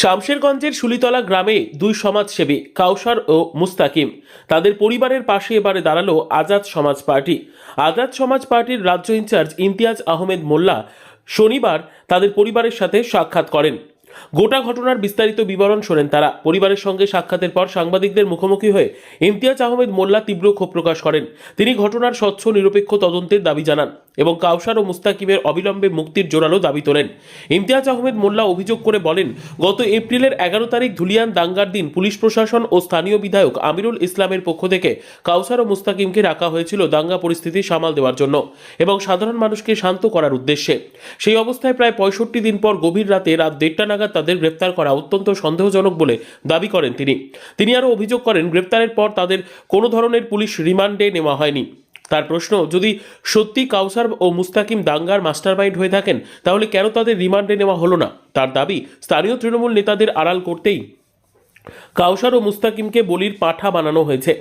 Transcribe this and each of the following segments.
শামশেরগঞ্জের শুলিতলা গ্রামে দুই সমাজসেবী কাউসার ও মুস্তাকিম। তাদের পরিবারের পাশে এবারে দাঁড়াল আজাদ সমাজ পার্টি। আজাদ সমাজ পার্টির রাজ্য ইনচার্জ ইমতিয়াজ আহমেদ মোল্লা শনিবার তাদের পরিবারের সাথে সাক্ষাৎ করেন। গোটা ঘটনার বিস্তারিত বিবরণ শোনেন তারা। পরিবারের সঙ্গে সাক্ষাতের পর সাংবাদিকদের মুখোমুখি হয়ে ইমতিয়াজ আহমেদ মোল্লা তীব্র ক্ষোভ প্রকাশ করেন। তিনি ঘটনার স্বচ্ছ নিরপেক্ষ তদন্তের দাবি জানান। এবং কাউসার ও মুস্তাকিমের অবিলম্বে মুক্তির জোরালো দাবি তোলেন। ইমতিয়াজ আহমেদ মোল্লা অভিযোগ করে বলেন, গত এপ্রিলের এগারো তারিখ ধুলিয়ান দাঙ্গার দিন পুলিশ প্রশাসন ও স্থানীয় বিধায়ক আমিরুল ইসলামের পক্ষ থেকে কাউসার ও মুস্তাকিমকে রাখা হয়েছিল দাঙ্গা পরিস্থিতি সামাল দেওয়ার জন্য এবং সাধারণ মানুষকে শান্ত করার উদ্দেশ্যে। সেই অবস্থায় প্রায় পঁয়ষট্টি দিন পর গভীর রাতে রাত দেড়টা নাগাদ তাদের গ্রেপ্তার করা অত্যন্ত সন্দেহজনক বলে দাবি করেন তিনি। তিনি আরও অভিযোগ করেন, গ্রেপ্তারের পর তাদের কোনো ধরনের পুলিশ রিমান্ডে নেওয়া হয়নি। তার প্রশ্ন, যদি সত্যি কাউসার ও মুস্তাকিম দাঙ্গার মাস্টারমাইন্ড হয়ে থাকেন, তাহলে কেন তাদের রিমান্ডে নেওয়া হলো না? তার দাবি, স্থানীয় তৃণমূল নেতাদের আড়াল করতেই। কাউসার ও মুস্তাকিমকে বলির পাঠা বানানো হয়েছে।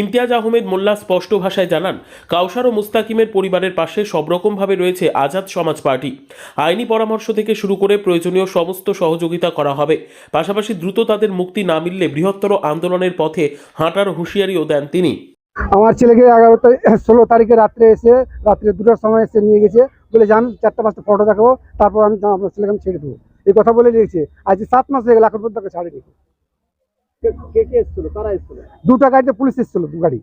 ইমতিয়াজ আহমেদ মোল্লা স্পষ্ট ভাষায় জানান, কাউসার ও মুস্তাকিমের পরিবারের পাশে সব রকমভাবে রয়েছে আজাদ সমাজ পার্টি। আইনি পরামর্শ থেকে শুরু করে প্রয়োজনীয় সমস্ত সহযোগিতা করা হবে। পাশাপাশি দ্রুত তাদের মুক্তি না মিললে বৃহত্তর আন্দোলনের পথে হাঁটার হুঁশিয়ারিও দেন তিনি। আমার ছেলেকে এগারো তারিখ ষোলো তারিখে রাত্রে এসে রাত্রে দুটোর সময় এসে নিয়ে গেছে। বলে যান চারটা পাঁচটা ফটো দেখাবো তারপর আমি আপনার ছেলেকে আমি ছেড়ে দেবো। এই কথা বলে দিয়েছে আজ সাত মাস হয়ে গেল এখন পর্যন্ত তাকে ছাড়েনি। কে কে এসেছিল? কারা এসেছিল? দুটা গাড়িতে পুলিশ এসেছিল দু গাড়ি।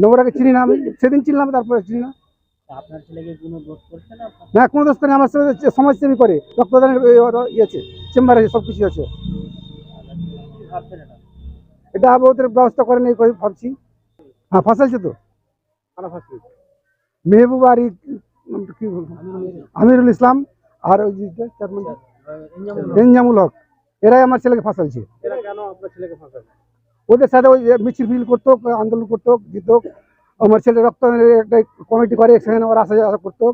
নম্বরটাকে চিনি না আমি। সেদিন চিনলাম তারপরে চিনি না। আপনার ছেলেকে কোনো দোষ করছে না? না কোনো দোষ করে আমার সাথে সমাজসেবী করে। রক্তদানের ইয়ে আছে চেম্বার আছে। সব কিছু আছে এটা ওদের ব্যবস্থা করেন এই ভাবছি। হ্যাঁ ফাঁসাইছে তো? মেহবুব আর কি? আমিরুল ইসলাম আর ওই যে চেয়ারম্যান এনজামুল হক। এরাই আমার ছেলেকে ফাঁসাইছে এরা কেন আপনার ছেলেকে ফাঁসাবে ওদের সাথে ওই মিছিল ফিল করতো আন্দোলন করতো দিত আমার ছেলে রক্তদানের একটা কমিটি করে সেখানে ওরা আসা যাওয়া করতো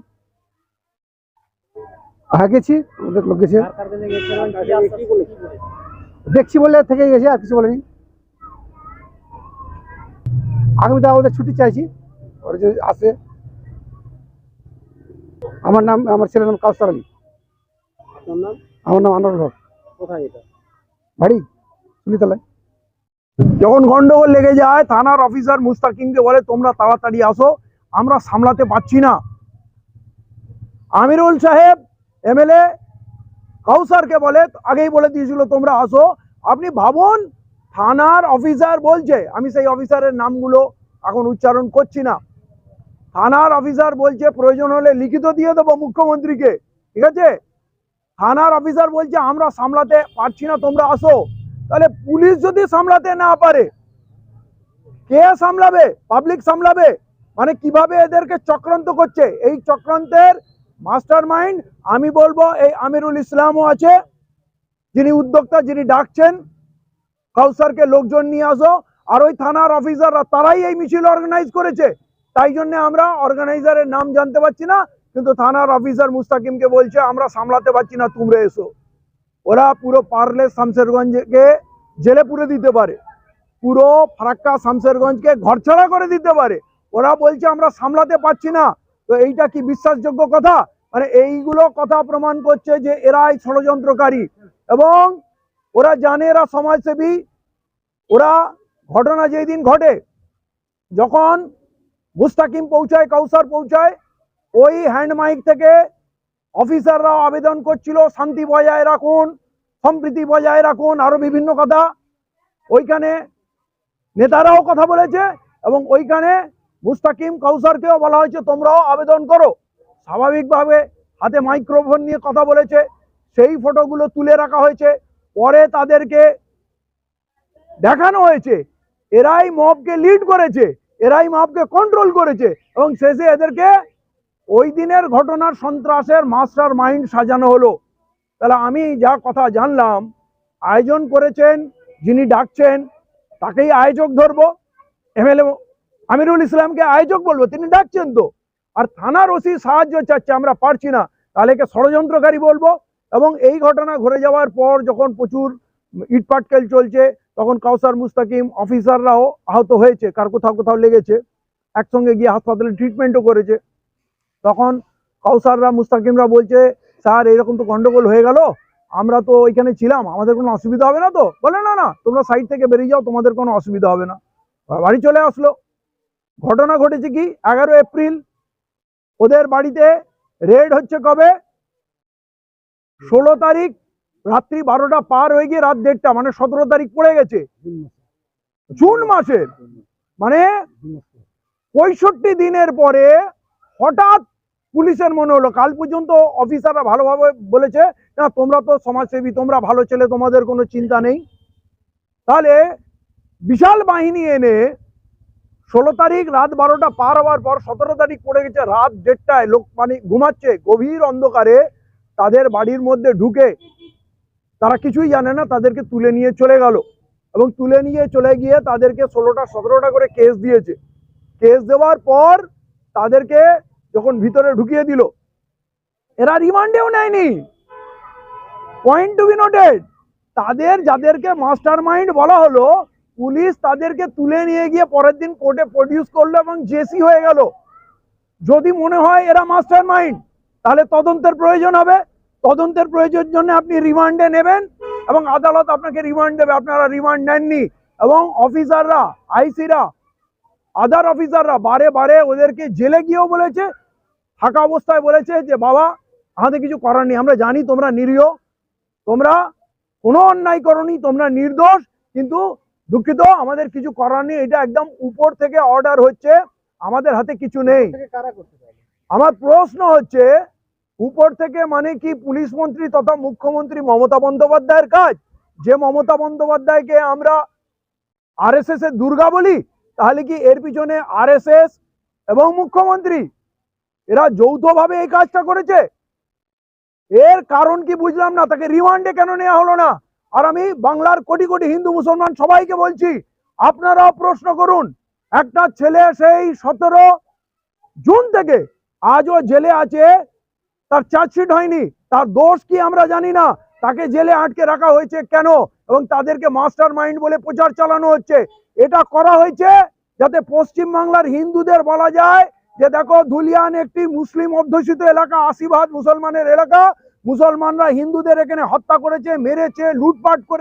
গেছি ওদের লোক গেছে। দেখছি বলে থেকে গেছে আর কিছু বলেনি। আগামী দা ওদের ছুটি চাইছি। ওরা যদি আসে। আমার নাম আমার ছেলের নাম কাউসার আলী। নাম? আমার নাম আনোয়ার হক কোথায় এটা? বাড়ি যখন গন্ডগোল লেগে যায় থানার অফিসার মুস্তাকিমকে বলে তোমরা তাড়াতাড়ি আসো আমরা সামলাতে পারছি না। আমিরুল সাহেব এমএলএ কাউসারকে বলে আগেই বলে দিয়েছিল তোমরা আসো। আপনি ভাবুন থানার অফিসার বলছে, আমি সেই অফিসারের নামগুলো এখন উচ্চারণ করছি না। থানার অফিসার বলছে, প্রয়োজন হলে লিখিত দিয়ে দেবো মুখ্যমন্ত্রীকে। ঠিক আছে? থানার অফিসার বলছে, আমরা সামলাতে পারছি না, তোমরা আসো। তাহলে পুলিশ যদি সামলাতে না পারে, কে সামলাবে? পাবলিক সামলাবে? মানে কীভাবে এদেরকে চক্রান্ত করছে? এই চক্রান্তের মাস্টার মাইন্ড আমি বলব, এই আমিরুল ইসলামও আছে, যিনি উদ্যোক্তা, যিনি ডাকছেন কাউসারকে লোকজন নিয়ে আসো, আর ওই থানার অফিসাররা তারাই এই মিছিল অর্গানাইজ করেছে। তাই জন্য আমরা অর্গানাইজারের নাম জানতে পারছি না, কিন্তু থানার অফিসার মুস্তাকিমকে বলছে, আমরা সামলাতে পারছি না, তোমরা এসো। ওরা পুরো পারলে শামশেরগঞ্জকে জেলে পুরে দিতে পারে। পুরো ফারাক্কা শামশেরগঞ্জকে ঘরছাড়া করে দিতে পারে। ওরা বলছে, আমরা সামলাতে পারছি না। তো এইটা কি বিশ্বাসযোগ্য কথা? মানে এইগুলো কথা প্রমাণ করছে যে এরাই ষড়যন্ত্রকারী। এবং ওরা জানে এরা সমাজসেবী। ওরা ঘটনা যেই দিন ঘটে, যখন মুস্তাকিম পৌঁছায়, কাউসার পৌঁছায়, ওই হ্যান্ড মাইক থেকে অফিসাররাও আবেদন করছিল, শান্তি বজায় রাখুন, সম্প্রীতি বজায় রাখুন, আরও বিভিন্ন কথা। ওইখানে নেতারাও কথা বলেছে এবং ওইখানে মুস্তাকিম কাউসারকেও বলা হয়েছে, তোমরাও আবেদন করো। স্বাভাবিকভাবে হাতে মাইক্রোফোন নিয়ে কথা বলেছে, সেই ফটোগুলো তুলে রাখা হয়েছে। পরে তাদেরকে দেখানো হয়েছে। এরাই মবকে লিড করেছে, এরাই মবকে কন্ট্রোল করেছে এবং শেষে এদেরকে ওই দিনের ঘটনার সন্ত্রাসের মাস্টার মাইন্ড সাজানো হলো। তাহলে আমি যা কথা জানলাম, আয়োজন করেছেন, যিনি ডাকছেন, তাকেই আয়োজক ধরবো। এমএলএ আমিরুল ইসলামকে আয়োজক বলব, তিনি ডাকছেন তো। আর থানার ওসি সাহায্য চাচ্ছে, আমরা পারছি না। তাহলে ষড়যন্ত্রকারী বলব। এবং এই ঘটনা ঘুরে যাওয়ার পর যখন প্রচুর ইটপাটকেল চলছে, তখন কাউসার মুস্তাকিম অফিসাররাও আহত হয়েছে, কার কোথাও কোথাও লেগেছে, একসঙ্গে গিয়ে হাসপাতালে ট্রিটমেন্টও করেছে। তখন কাউসাররা, মুস্তাকিমরা বলছে, স্যার, এরকম তো গন্ডগোল হয়ে গেল, আমরা তো ওইখানে ছিলাম, আমাদের কোনো অসুবিধা হবে না তো? বলে, না না, তোমরা সাইড থেকে বেরিয়ে যাও, তোমাদের কোনো অসুবিধা হবে না। বাড়ি চলে আসলো। ঘটনা ঘটেছে কি? এগারো এপ্রিল, ওদের বাড়িতে রেড হচ্ছে কবে? ষোলো তারিখ রাত্রি বারোটা পার হয়ে গিয়ে রাত দেড়টা মানে সতেরো তারিখ পড়ে গেছে। জুন মাসের মানে পঁয়ষট্টি দিনের পরে হঠাৎ পুলিশের মনে হলো, কাল পর্যন্ত অফিসাররা ভালোভাবে বলেছে, না, তোমরা তো সমাজসেবী, তোমরা ভালো ছেলে, তোমাদের কোনো চিন্তা নেই। তাহলে বিশাল বাহিনী এনে ষোলো তারিখ রাত বারোটা পার হওয়ার পর সতেরো তারিখ পড়ে গেছে, রাত দেড়টায় লোক মানে ঘুমাচ্ছে, গভীর অন্ধকারে তাদের বাড়ির মধ্যে ঢুকে তারা কিছুই জানে না, তাদেরকে তুলে নিয়ে চলে গেল। এবং তুলে নিয়ে চলে গিয়ে তাদেরকে ষোলোটা, সতেরোটা করে কেস দিয়েছে। কেস দেওয়ার পর তাদেরকে যখন ভিতরে ঢুকিয়ে দিল, এরা রিমান্ডেও নেয়নি। পয়েন্ট টু বি নোটেড তাদের যাদেরকে মাস্টার মাইন্ড বলা হলো, পুলিশ তাদেরকে তুলে নিয়ে গিয়ে পরের দিন কোর্টে প্রডিউস করল এবং জেসি হয়ে গেল। যদি মনে হয় এরা মাস্টার মাইন্ড তাহলে তদন্তের প্রয়োজন হবে। তদন্তের প্রয়োজন জন্য আপনি রিমান্ডে নেবেন এবং আদালত আপনাকে রিমান্ড দেবে। আপনারা রিমান্ড নেননি এবং অফিসাররা, আইসিরা আদার অফিসাররা বারে বারে ওদেরকে জেলে গিয়েও বলেছে, থাকা অবস্থায় বলেছে যে, বাবা, আমাদের কিছু করার নেই। আমরা জানি তোমরা নিরীহ। তোমরা কোনো অন্যায় করনি, তোমরা নির্দোষ, কিন্তু দুঃখিত, আমাদের কিছু করার নেই। এটা একদম উপর থেকে অর্ডার হচ্ছে। আমাদের হাতে কিছু নেই। আমার প্রশ্ন হচ্ছে, উপর থেকে মানে কি পুলিশ মন্ত্রী তথা মুখ্যমন্ত্রী মমতা বন্দ্যোপাধ্যায়ের কাজ? যে মমতা বন্দ্যোপাধ্যায়কে আমরা আরএসএস এর দুর্গা বলি, তাহলে কি এর পিছনে আরএসএস এবং মুখ্যমন্ত্রী? এরা যৌথভাবে এই কাজটা করেছে। এর কারণ কি বুঝলাম না, তাকে রিমান্ডে কেন নেওয়া হলো না? আর আমি বাংলার কোটি কোটি হিন্দু মুসলমান সবাইকে বলছি, আপনারাও প্রশ্ন করুন। একটা ছেলে সেই সতেরো জুন থেকে আজও জেলে আছে, তার চার্জশিট হয়নি, তার দোষ কি আমরা জানি না, তাকে জেলে আটকে রাখা হয়েছে কেন, এবং তাদেরকে মাস্টার মাইন্ড বলে প্রচার চালানো হচ্ছে। এটা করা হয়েছে যাতে পশ্চিম বাংলার হিন্দুদের বলা যায় যে দেখো ধুলিয়ান একটি মুসলিম অধ্যুষিত এলাকা, আশীর্বাদ মুসলমানের এলাকা, মুসলমানরা হিন্দুদের এখানে হত্যা করেছে, মেরেছে, লুটপাট করে